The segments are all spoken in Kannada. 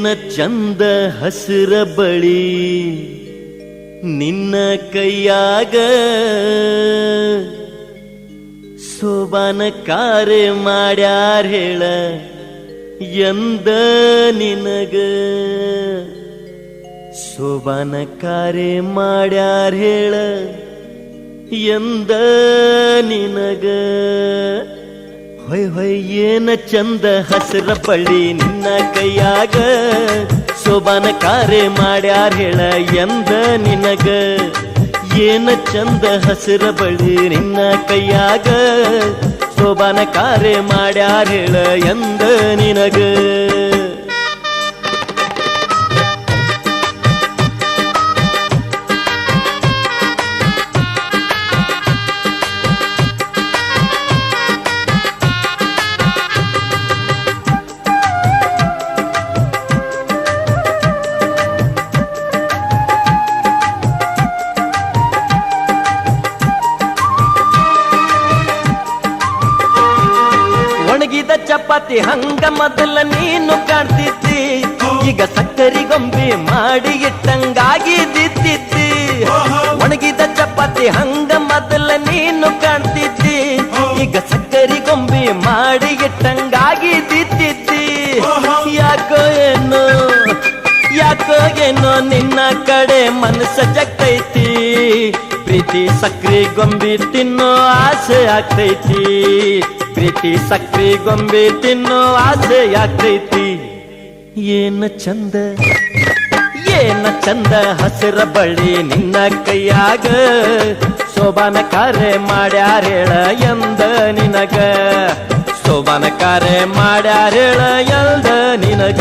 ಏನ ಚಂದ ಹಸಿರ ಬಳಿ ನಿನ್ನ ಕೈಯಾಗ ಸೋಬಾನ ಕಾರೆ ಮಾಡ್ಯಾರ ಹೇಳ ಎಂದ ನಿನಗ. ಸೋಬಾನ ಕಾರ್ಯ ಮಾಡ್ಯಾರ ಹೇಳ ಎಂದ ನಿನಗ. ಹೊಯ್ ಹೊಯ್ ಏನ ಚಂದ ಹಸಿರ ಬಳ್ಳಿ ನಿನ್ನ ಕೈಯಾಗ. ಶೋಭಾನ ಕಾರ್ಯ ಮಾಡ್ಯಾರ ಹೇಳ ಎಂದ ನಿನಗ. ಏನ ಚಂದ ಹಸಿರ ಬಳ್ಳಿ ನಿನ್ನ ಕೈಯಾಗ. ಶೋಭಾನ ಕಾರ್ಯ ಮಾಡ್ಯಾರ ಹೇಳ ಎಂದ ನಿನಗ. ಚಪಾತಿ ಹಂಗ ಮೊದಲ ನೀನು ಕಾಣ್ತಿದ್ದಿ. ಈಗ ಸಕ್ಕರಿ ಗೊಂಬೆ ಮಾಡಿ ಇಟ್ಟಂಗಾಗಿದ್ದಿದ್ದಿ ಒಣಗಿದ ಚಪಾತಿ ಹಂಗ ಮೊದಲ ನೀನು ಕಾಣ್ತಿದ್ದಿ. ಈಗ ಸಕ್ಕರಿ ಗೊಂಬೆ ಮಾಡಿ ಇಟ್ಟಂಗಾಗಿದ್ದಿದ್ದಿ ಯಾಕೋ ಏನೋ ಯಾಕೋ ಏನೋ ನಿನ್ನ ಕಡೆ ಮನಸ್ಸ ಜಗ್ತೈತಿ. ಪ್ರೀತಿ ಸಕ್ರಿ ಗೊಂಬೆ ತಿನ್ನೋ ಆಸೆ ಆಗ್ತೈತಿ. ಪ್ರೀತಿ, ಸಕ್ರಿ, ಗೊಂಬೆ ತಿನ್ನೋ ಆಸೆ ಆಗ್ತೈತಿ ಏನ ಚಂದ? ಏನ ಚಂದ? ಹಸಿರ ಬಳ್ಳಿ ನಿನ್ನ ಕೈಯಾಗ. ಸೋಬಾನ ಕಾರ್ಯ ಮಾಡ್ಯಾರೇಳ ಎಂದ ನಿನಗ. ಸೋಬಾನ ಕಾರ್ಯ ಮಾಡ್ಯಾರೇಳ ಎಂದ ನಿನಗ.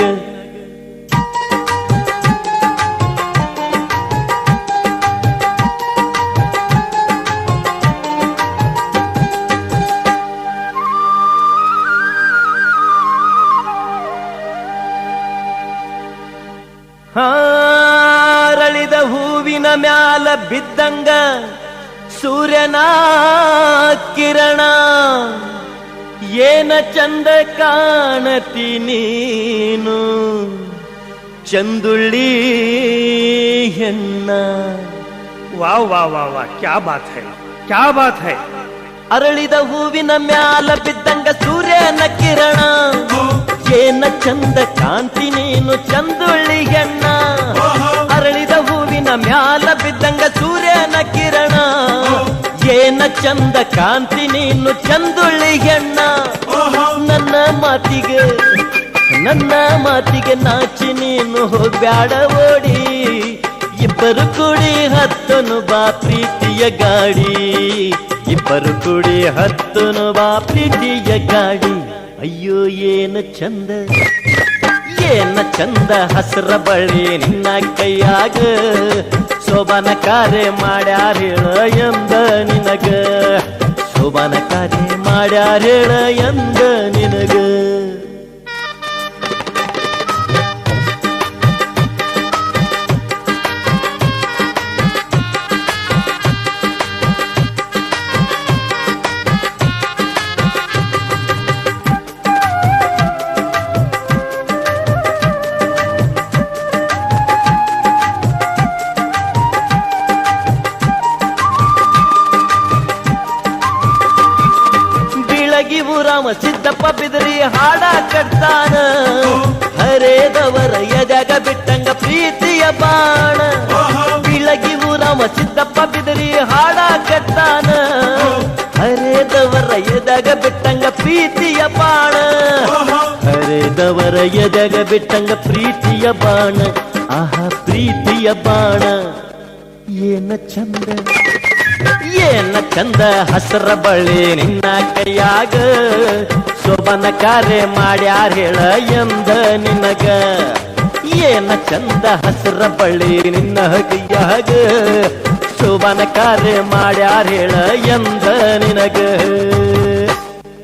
ಹಾರಳಿದ ಹೂವಿನ ಮ್ಯಾಲ ಬಿದ್ದಂಗ ಸೂರ್ಯನ ಕಿರಣ. ಏನ ಚಂದ ಕಾಣತಿ ನೀನು? ಚಂದುಳ್ಳಿ ಹೆನ್ನ ವಾ ವಾ ವಾ ವಾ ಕ್ಯಾ ಬಾತ್ ಹೈ. ಕ್ಯಾ ಬಾತ್ ಹೈ. ಅರಳಿದ ಹೂವಿನ ಮ್ಯಾಲ ಬಿದ್ದಂಗ ಸೂರ್ಯನ ಕಿರಣ. ಏನ ಚಂದ ಕಾಂತಿ ನೀನು ಚಂದುಳ್ಳಿ ಹೆಣ್ಣ. ಅರಳಿದ ಹೂವಿನ ಮ್ಯಾಲ ಬಿದ್ದಂಗ ಸೂರ್ಯನ ಕಿರಣ. ಏನ ಚಂದ ಕಾಂತಿ ನೀನು ಚಂದುಳ್ಳಿಗಣ್ಣ ನನ್ನ ಮಾತಿಗೆ ನನ್ನ ಮಾತಿಗೆ ನಾಚಿ ನೀನು ಹೋಗ್ಬ್ಯಾಡ ಓಡಿ. ಇಬ್ಬರು ಕೂಡಿ ಹತ್ತನು ಬಾ ಪ್ರೀತಿಯ ಗಾಡಿ. ಇಬ್ಬರು ಕೂಡಿ ಹತ್ತನು ಬಾ ಪ್ರೀತಿಯ ಗಾಡಿ. ಅಯ್ಯೋ, ಏನ ಚಂದ? ಏನ ಚಂದ? ಹಸ್ರ ಬಳ್ಳಿ ನಿನ್ನ ಕೈಯಾಗ. ಶೋಭನ ಕಾರ್ಯ ಮಾಡ್ಯಾರ ಹೇಳ ಎಂದ ನಿನಗ. ಶೋಭನ ಕಾರ್ಯ ಮಾಡ್ಯಾರ ಹೇಳ ಎಂದ ನಿನಗ. ಬೀಳಗಿ ರಾಮ ಸಿದ್ದಪ್ಪ ಬಿದರಿ ಹಾಡ ಕಟ್ತಾನ. ಹರೇದವರ ಎದಾಗ ಬಿಟ್ಟಂಗ ಪ್ರೀತಿಯ ಬಾಣ. ಬಿಳಗಿವು ರಾಮ ಸಿದ್ದಪ್ಪ ಬಿದರಿ ಹಾಡ ಕಟ್ತಾನ. ಹರೇದವರ ಎದಾಗ ಬಿಟ್ಟಂಗ ಪ್ರೀತಿಯ ಬಾಣ. ಹರೇದವರ ಎದಾಗ ಬಿಟ್ಟಂಗ ಪ್ರೀತಿಯ ಬಾಣ. ಆಹಾ ಪ್ರೀತಿಯ ಬಾಣ. ಏನ ಚಂದ. ಏನ ಚಂದ ಹಸರ ಬಳ್ಳಿ ನಿನ್ನ ಕೈಯಾಗ? ಶೋಭನ ಕಾರ್ಯ ಮಾಡ್ಯಾರ ಹೇಳ ಎಂದ ನಿನಗ? ಏನ ಚಂದ ಹಸರ ಬಳ್ಳಿ ನಿನ್ನ ಕೈಯಾಗ? ಶೋಭನ ಕಾರ್ಯ ಮಾಡ್ಯಾರ ಹೇಳ ಎಂದ ನಿನಗ?